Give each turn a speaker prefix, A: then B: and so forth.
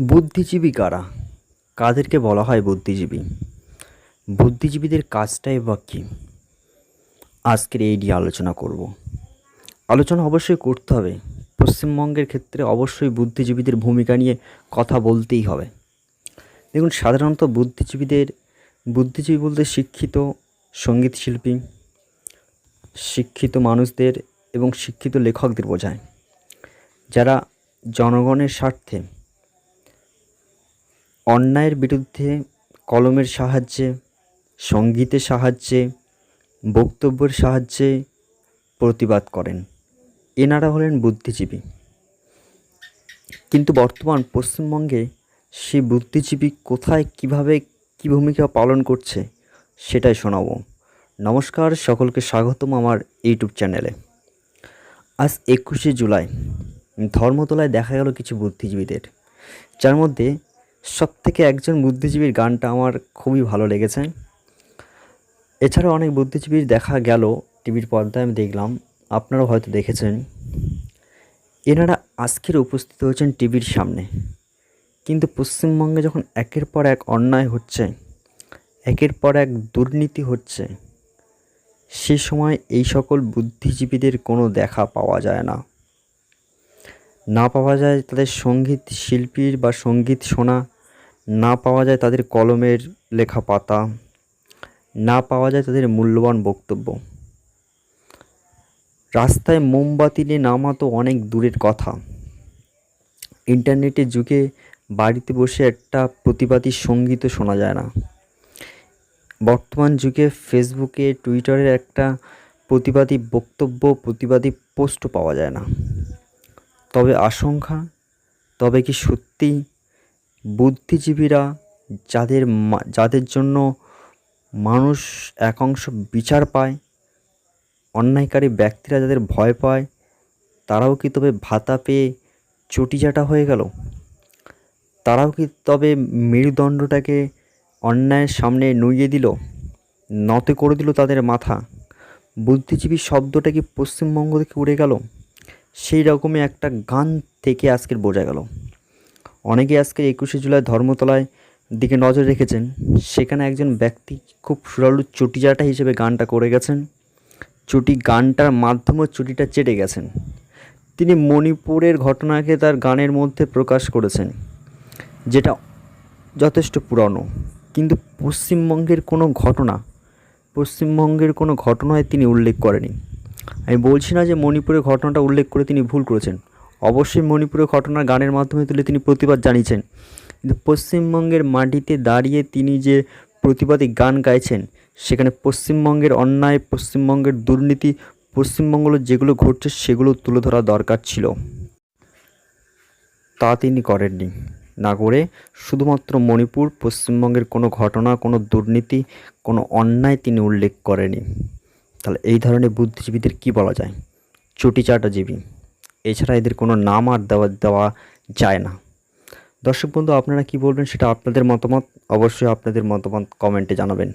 A: বুদ্ধিজীবী কারা? কাদেরকে বলা হয় বুদ্ধিজীবী? বুদ্ধিজীবীদের কাজটাই বা কী? আজকের এই নিয়ে আলোচনা করব। আলোচনা অবশ্যই করতে হবে। পশ্চিমবঙ্গের ক্ষেত্রে অবশ্যই বুদ্ধিজীবীদের ভূমিকা নিয়ে কথা বলতেই হবে। দেখুন, সাধারণত বুদ্ধিজীবীদের, বুদ্ধিজীবী বলতে শিক্ষিত সংগীত শিল্পী, শিক্ষিত মানুষদের এবং শিক্ষিত লেখকদের বোঝায়। যারা জনগণের স্বার্থে অন্যায়ের বিরুদ্ধে, কলমের সাহায্যে, সঙ্গীতের সাহায্যে, বক্তব্যের সাহায্যে প্রতিবাদ করেন। এনারা হলেন বুদ্ধিজীবী। কিন্তু বর্তমান পশ্চিমবঙ্গে সেই বুদ্ধিজীবী কোথায়, কীভাবে, কী ভূমিকা পালন করছে, সেটাই শোনাবো। নমস্কার, সকলকে স্বাগতম আমার ইউটিউব চ্যানেলে। আজ একুশে জুলাই। ধর্মতলায় দেখা গেল কিছু বুদ্ধিজীবীদের। যার মধ্যে সবথেকে একজন বুদ্ধিজীবীর গানটা আমার খুবই ভালো লেগেছে। এছাড়াও অনেক বুদ্ধিজীবীর দেখা গেল টিভির পর্দায়, আমি দেখলাম। আপনারাও হয়তো দেখেছেন। এনারা আজকের উপস্থিত হয়েছেন টিভির সামনে। কিন্তু পশ্চিমবঙ্গে যখন একের পর এক অন্যায় হচ্ছে, একের পর এক দুর্নীতি হচ্ছে, সে সময় এই সকল বুদ্ধিজীবীদের কোনো দেখা পাওয়া যায় না। না পাওয়া যায় তাদের সংগীত শিল্পীর বা সংগীত শোনা না পাওয়া যায় তাদের কলমের লেখা পাতা না পাওয়া যায় তাদের মূল্যবান বক্তব্য। রাস্তায় মোমবাতি নিয়ে নামা তো অনেক দূরের কথা। ইন্টারনেটের যুগে বাড়িতে বসে একটা প্রতিবাদী সঙ্গীতও শোনা যায় না। বর্তমান যুগে ফেসবুকে, টুইটারের একটা প্রতিবাদী বক্তব্য, প্রতিবাদী পোস্টও পাওয়া যায় না। তবে আশঙ্কা, তবে কি সত্যি বুদ্ধিজীবীরা যাদের যাদের জন্য মানুষ একাংশ বিচার পায়, অন্যায়কারী ব্যক্তিরা যাদের ভয় পায়, তারাও কি তবে ভাতা পেয়ে চটিচাটা হয়ে গেল? তারাও কি তবে মেরুদণ্ডটাকে অন্যায়ের সামনে নুইয়ে দিল, নতে করে দিল তাদের মাথা? বুদ্ধিজীবী শব্দটা কি পশ্চিমবঙ্গ থেকে উড়ে গেল? সেই রকমই একটা গান থেকে আজকের বোঝা গেল। অনেকে আজকে একুশে জুলাই ধর্মতলায় দিকে নজর রেখেছেন। সেখানে একজন ব্যক্তি খুব সুরালু চটিচাটা হিসেবে গানটা করে গেছেন। চুটি গানটার মাধ্যমে চুটিটা চেটে গেছেন। তিনি মণিপুরের ঘটনাকে তার গানের মধ্যে প্রকাশ করেছেন, যেটা যথেষ্ট পুরনো। কিন্তু পশ্চিমবঙ্গের কোনো ঘটনা, পশ্চিমবঙ্গের কোনো ঘটনায় তিনি উল্লেখ করেনি আমি বলছি না যে মণিপুরের ঘটনাটা উল্লেখ করে তিনি ভুল করেছেন। অবশ্যই মণিপুরের ঘটনা গানের মাধ্যমে তুলে তিনি প্রতিবাদ জানিয়েছেন। কিন্তু পশ্চিমবঙ্গের মাটিতে দাঁড়িয়ে তিনি যে প্রতিবাদী গান গাইছেন, সেখানে পশ্চিমবঙ্গের অন্যায়, পশ্চিমবঙ্গের দুর্নীতি, পশ্চিমবঙ্গ যেগুলো ঘটছে সেগুলো তুলে ধরা দরকার ছিল। তা তিনি করেননি। না করে শুধুমাত্র মণিপুর, পশ্চিমবঙ্গের কোনো ঘটনা, কোনো দুর্নীতি, কোনো অন্যায় তিনি উল্লেখ করেনি তাহলে এই ধরনের বুদ্ধিজীবীদের কি বলা যায়? চটিচাটাজীবী এছাড়া এদের কোনো নাম আর দেওয়া দেওয়া যায় না। দর্শক বন্ধু, আপনারা কি বলবেন সেটা আপনাদের মতামত? অবশ্যই আপনাদের মতামত কমেন্টে জানাবেন।